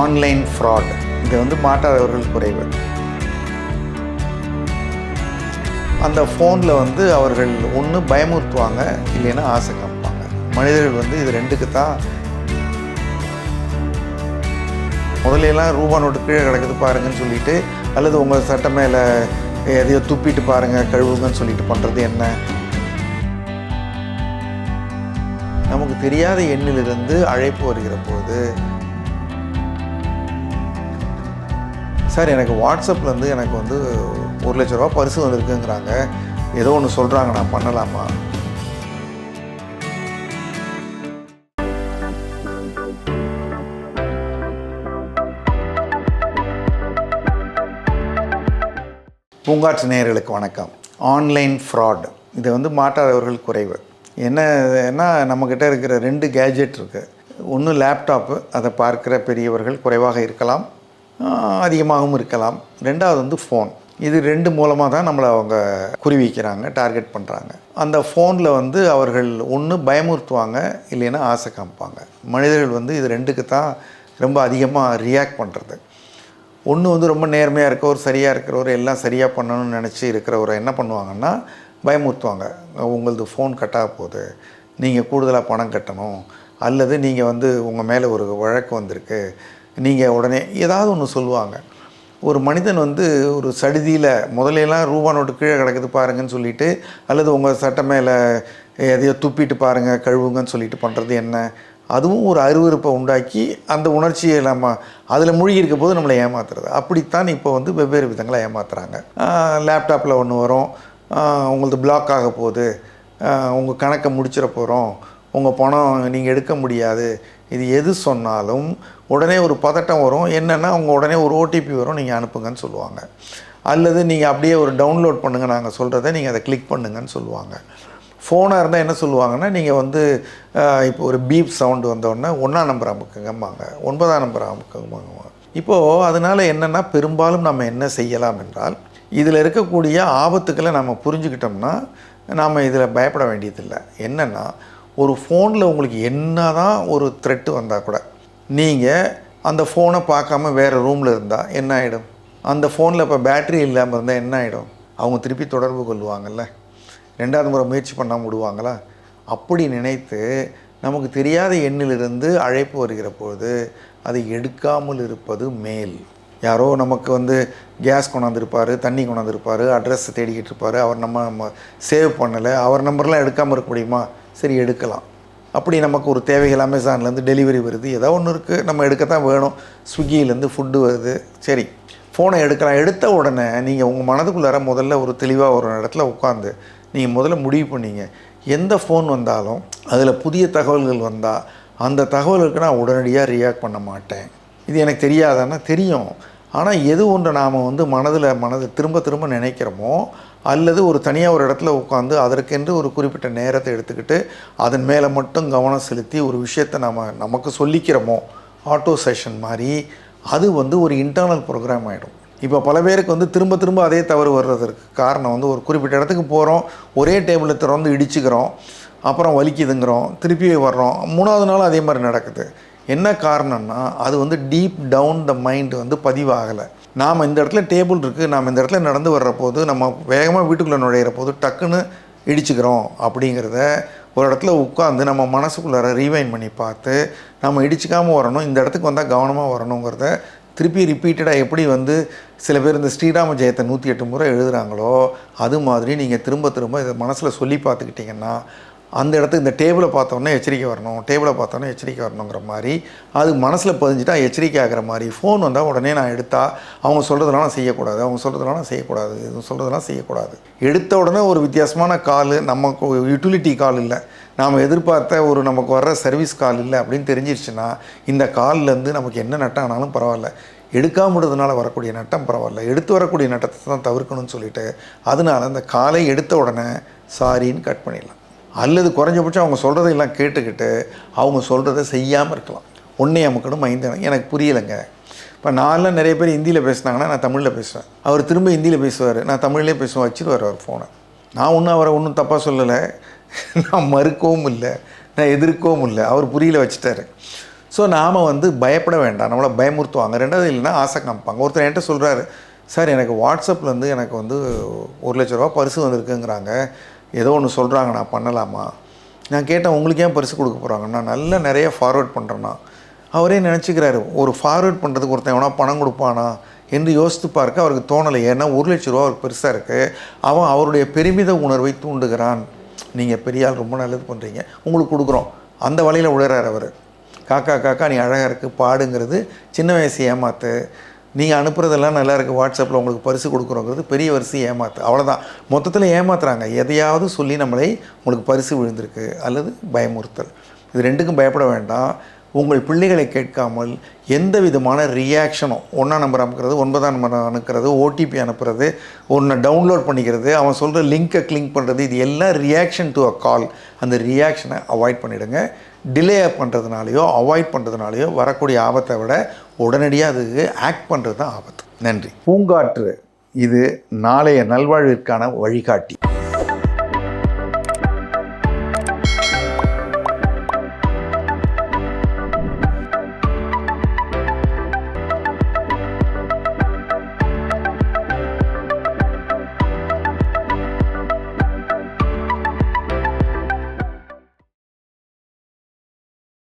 Online fraud. இது வந்து மாட்டாதவர்கள் குறைவு. அந்த ஃபோனில் வந்து அவர்கள் ஒன்று பயமுறுத்துவாங்க இல்லைன்னா ஆசை காமிப்பாங்க மனிதர்கள் வந்து இது ரெண்டுக்கு தான். முதலையெல்லாம் ரூபா நோட்டு கீழே கிடக்குது பாருங்கன்னு சொல்லிட்டு அல்லது உங்கள் சட்டை மேலே எதையோ துப்பிட்டு பாருங்கள் கழுவுங்கன்னு சொல்லிட்டு பண்ணுறது என்ன? நமக்கு தெரியாத எண்ணிலிருந்து அழைப்பு வருகிற போது சார் எனக்கு வாட்ஸ்அப்லேருந்து எனக்கு வந்து ஒரு லட்ச ரூபா பரிசு வந்திருக்குங்கிறாங்க. ஏதோ ஒன்று சொல்கிறாங்க நான் பண்ணலாமா? பூங்காற்று நேயர்களுக்கு வணக்கம். Online fraud. இது வந்து மாட்டாதவர்கள் குறைவு. என்னன்னா நம்மக்கிட்ட இருக்கிற ரெண்டு கேஜெட் இருக்குது ஒன்று லேப்டாப்பு அதை பார்க்குற பெரியவர்கள் குறைவாக இருக்கலாம். அதிகமாகவும் இருக்கலாம். ரெண்டாவது வந்து ஃபோன் இது ரெண்டு மூலமாக தான் நம்மளை அவங்க குறிவிக்கிறாங்க டார்கெட் பண்ணுறாங்க அந்த ஃபோனில் வந்து அவர்கள் ஒன்று பயமுறுத்துவாங்க இல்லைன்னா ஆசை காமிப்பாங்க. மனிதர்கள் வந்து இது ரெண்டுக்கு தான் ரொம்ப அதிகமாக ரியாக்ட் பண்ணுறது ஒன்று வந்து ரொம்ப நேர்மையாக இருக்கவர் சரியாக இருக்கிறவர் எல்லாம் சரியாக பண்ணணும்னு நினச்சி இருக்கிறவரை என்ன பண்ணுவாங்கன்னா பயமுறுத்துவாங்க. உங்களது ஃபோன் கட்டாக போகுது நீங்கள் கூடுதலாக பணம் கட்டணும். அல்லது நீங்கள் வந்து உங்கள் மேலே ஒரு வழக்கு வந்திருக்கு. நீங்கள் உடனே ஏதாவது ஒன்று சொல்லுவாங்க. ஒரு மனிதன் வந்து ஒரு சடுதியில் முதலையெல்லாம் ரூபா நோட்டு கீழே கிடக்குது பாருங்கன்னு சொல்லிட்டு அல்லது உங்கள் சட்டை மேலே எதையோ துப்பிட்டு பாருங்கள் கழுவுங்கன்னு சொல்லிட்டு பண்ணுறது என்ன? அதுவும் ஒரு அருவருப்பை உண்டாக்கி அந்த உணர்ச்சியை நம்ம அதில் மூழ்கி இருக்க போது நம்மளை ஏமாத்துறது. அப்படித்தான் இப்போ வந்து வெவ்வேறு விதங்களை ஏமாத்துறாங்க. லேப்டாப்பில் ஒன்று வரும். உங்களது பிளாக் ஆக போகுது. உங்கள் கணக்கை முடிச்சிட போகிறோம் உங்கள் பணம் நீங்கள் எடுக்க முடியாது. இது எது சொன்னாலும் உடனே ஒரு பதட்டம் வரும். என்னென்னா அவங்க உடனே ஒரு ஓடிபி வரும் நீங்கள் அனுப்புங்கன்னு சொல்லுவாங்க. அல்லது நீங்கள் அப்படியே ஒரு டவுன்லோட் பண்ணுங்கள் நாங்கள் சொல்கிறத நீங்கள் அதை கிளிக் பண்ணுங்கன்னு சொல்லுவாங்க. ஃபோனாக இருந்தால் என்ன சொல்லுவாங்கன்னா நீங்கள் வந்து இப்போ ஒரு பீப் சவுண்டு வந்தோடனே ஒன்றாம் நம்பர் அமுக்குங்கம்பாங்க. ஒன்பதாம் நம்பர் அமுக்குங்கம்பாங்க. இப்போது அதனால் என்னென்னா பெரும்பாலும் நம்ம என்ன செய்யலாம் என்றால் இதில் இருக்கக்கூடிய ஆபத்துக்களை நம்ம புரிஞ்சுக்கிட்டோம்னா நாம் இதில் பயப்பட வேண்டியதில்லை. என்னென்னா ஒரு ஃபோனில் உங்களுக்கு என்ன தான் ஒரு த்ரெட்டு வந்தால் கூட நீங்கள் அந்த ஃபோனை பார்க்காம வேறு ரூமில் இருந்தால் என்ன ஆகிடும் அந்த ஃபோனில் இப்போ பேட்டரி இல்லாமல் இருந்தால் என்ன ஆகிடும் அவங்க திருப்பி தொடர்பு கொள்வாங்கல்ல. ரெண்டாவது முறை முயற்சி பண்ணாமல் விடுவாங்களா? அப்படி நினைத்து நமக்கு தெரியாத எண்ணிலிருந்து அழைப்பு வருகிற பொழுது அதை எடுக்காமல் இருப்பது மேல். யாரோ நமக்கு வந்து கேஸ் கொண்டாந்துருப்பார் தண்ணி கொண்டாந்துருப்பார் அட்ரஸ் தேடிக்கிட்டு இருப்பார் அவர் நம்ம சேவ் பண்ணலை அவர் நம்பர்லாம் எடுக்காமல் இருக்க முடியுமா? சரி எடுக்கலாம். அப்படி நமக்கு ஒரு தேவைகள் அமேசான்லேருந்து டெலிவரி வருது. ஏதோ ஒன்று இருக்குது நம்ம எடுக்கத்தான் வேணும். ஸ்விக்கியிலேருந்து ஃபுட்டு வருது. சரி ஃபோனை எடுக்கலாம். எடுத்த உடனே நீங்கள் உங்கள் மனதுக்குள்ளார முதல்ல ஒரு தெளிவாக ஒரு இடத்துல உட்காந்து நீங்கள் முதல்ல முடிவு பண்ணீங்க. எந்த ஃபோன் வந்தாலும் அதில் புதிய தகவல்கள் வந்தால் அந்த தகவலுக்கு நான் உடனடியாக ரியாக்ட் பண்ண மாட்டேன். இது எனக்கு தெரியாதான்னா தெரியும். ஆனால் எது ஒன்று நாம் வந்து மனதில் மனதை திரும்ப திரும்ப நினைக்கிறோமோ அல்லது ஒரு தனியாக ஒரு இடத்துல உட்காந்து அதற்கென்று ஒரு குறிப்பிட்ட நேரத்தை எடுத்துக்கிட்டு அதன் மேலே மட்டும் கவனம் செலுத்தி ஒரு விஷயத்தை நம்ம நமக்கு சொல்லிக்கிறோமோ ஆட்டோ செஷன் மாதிரி அது வந்து ஒரு இன்டர்னல் ப்ரோக்ராம் ஆகிடும் இப்போ பல பேருக்கு வந்து திரும்ப திரும்ப அதே தவறு வர்றதற்கு காரணம் வந்து ஒரு குறிப்பிட்ட இடத்துக்கு போகிறோம் ஒரே டேபிளை திறந்து இடிச்சுக்கிறோம் அப்புறம் வலிக்குதுங்கிறோம் திருப்பி வர்றோம் மூணாவது நாள் அதே மாதிரி நடக்குது. என்ன காரணம்னா அது வந்து டீப் டவுன் த மைண்ட் வந்து பதிவாகலை. நாம் இந்த இடத்துல டேபிள் இருக்குது நாம் இந்த இடத்துல நடந்து வர்ற போது நம்ம வேகமாக வீட்டுக்குள்ளே நுழையிற போது டக்குன்னு இடிச்சுக்கிறோம் அப்படிங்கிறத ஒரு இடத்துல உட்காந்து நம்ம மனசுக்குள்ளார ரீவைன் பண்ணி பார்த்து நம்ம இடிச்சிக்காமல் வரணும் இந்த இடத்துக்கு வந்தால் கவனமாக வரணுங்கிறத திருப்பி ரிப்பீட்டடாக எப்படி வந்து சில பேர் இந்த ஸ்ரீராம ஜெயத்தை நூற்றி எட்டு முறை எழுதுகிறாங்களோ அது மாதிரி நீங்கள் திரும்ப திரும்ப இதை மனசில் சொல்லி பார்த்துக்கிட்டிங்கன்னா அந்த இடத்துக்கு இந்த டேபிளை பார்த்தோன்னே எச்சரிக்கை வரணும் டேபிளை பார்த்தோன்னே எச்சரிக்கை வரணுங்கிற மாதிரி. அது மனசில் பதிஞ்சுட்டா எச்சரிக்கை ஆகிற மாதிரி. ஃபோன் வந்தால் உடனே நான் எடுத்தால் அவங்க சொல்கிறதெல்லாம் நான் செய்யக்கூடாது. அவங்க சொல்கிறதெல்லாம் நான் செய்யக்கூடாது. இது சொல்கிறதெல்லாம் செய்யக்கூடாது. எடுத்த உடனே ஒரு வித்தியாசமான கால் நமக்கு யூட்டிலிட்டி கால் இல்லை. நாம் எதிர்பார்த்த ஒரு நமக்கு வர்ற சர்வீஸ் கால் இல்லை அப்படின்னு தெரிஞ்சிருச்சுன்னா இந்த கால்லேருந்து நமக்கு என்ன நட்டம் ஆனாலும் பரவாயில்ல. எடுக்காமடுறதுனால வரக்கூடிய நட்டம் பரவாயில்ல. எடுத்து வரக்கூடிய நட்டத்தை தான் தவிர்க்கணும்னு சொல்லிட்டு அதனால அந்த காலை எடுத்த உடனே சாரின்னு கட் பண்ணிடலாம். அல்லது குறைஞ்சபட்சம் அவங்க சொல்கிறதையெல்லாம் கேட்டுக்கிட்டு அவங்க சொல்கிறத செய்யாமல் இருக்கலாம். ஒன்றே அமுக்கணும் மைந்தனம் எனக்கு புரியலைங்க. இப்போ நான்லாம் நிறைய பேர் ஹிந்தியில் பேசினாங்கன்னா நான் தமிழில் பேசுவேன். அவர் திரும்ப ஹிந்தியில் பேசுவார். நான் தமிழ்லேயே பேசுவேன் வச்சுருவார் அவர் ஃபோனை நான் ஒன்றும் அவரை ஒன்றும் தப்பாக சொல்லலை. நான் மறுக்கவும் இல்லை. நான் எதிர்க்கவும் இல்லை. அவர் புரியல வச்சுட்டாரு. ஸோ நாம் வந்து பயப்பட வேண்டாம். நம்மளை பயமுறுத்துவாங்க. ரெண்டாவது இல்லைன்னா ஆசை காமிப்பாங்க. ஒருத்தர் என்கிட்ட சொல்கிறாரு சார் எனக்கு வாட்ஸ்அப்பில் வந்து எனக்கு வந்து ஒரு லட்ச ரூபா பரிசு வந்திருக்குங்கிறாங்க. ஏதோ ஒன்று சொல்கிறாங்க நான் பண்ணலாமா? நான் கேட்டேன் உங்களுக்கு ஏன் பரிசு கொடுக்க போகிறாங்க நான் நல்லா நிறைய ஃபார்வேர்ட் பண்ணுறேன்னா அவரே நினச்சிக்கிறாரு ஒரு ஃபார்வேர்ட் பண்ணுறதுக்கு ஒருத்தன் எவனா பணம் கொடுப்பானா? என்று யோசித்து பார்க்க அவருக்கு தோணலை. ஏன்னா ஒரு லட்ச ரூபா அவருக்கு பெருசாக இருக்குது அவன் அவருடைய பெருமித உணர்வை தூண்டுகிறான். நீங்கள் பெரிய ஆள் ரொம்ப நல்லது பண்ணுறீங்க உங்களுக்கு கொடுக்குறோம். அந்த வழியில் உழறார் அவர். காக்கா காக்கா நீ அழகாக இருக்குது பாடுங்கிறது சின்ன வயசு ஏமாத்து. நீங்கள் அனுப்புகிறதெல்லாம் நல்லா இருக்குது வாட்ஸ்அப்பில் உங்களுக்கு பரிசு கொடுக்குறோங்கிறது பெரிய வரிசை ஏமாத்து. அவ்வளோதான் மொத்தத்தில் ஏமாத்துறாங்க. எதையாவது சொல்லி நம்மளை உங்களுக்கு பரிசு விழுந்திருக்கு அல்லது பயமுறுத்தல். இது ரெண்டுக்கும் பயப்பட வேண்டாம். உங்கள் பிள்ளைகளை கேட்காமல் எந்த விதமான ரியாக்ஷனும் ஒன்றாம் நம்பர் அனுப்புறது ஒன்பதாம் நம்பர் அனுப்புறது ஓடிபி அனுப்புறது ஒன்றை டவுன்லோட் பண்ணிக்கிறது அவன் சொல்கிற லிங்க்கை கிளிக் பண்ணுறது இது எல்லாம் ரியாக்ஷன் டு அ கால் அந்த ரியாக்ஷனை அவாய்ட் பண்ணிவிடுங்க டிலே பண்ணுறதுனாலையோ அவாய்ட் பண்ணுறதுனாலையோ வரக்கூடிய ஆபத்தை விட உடனடியாக அதுக்கு ஆக்ட் பண்ணுறது தான் ஆபத்து. நன்றி. பூங்காற்று இது நாளைய நல்வாழ்விற்கான வழிகாட்டி.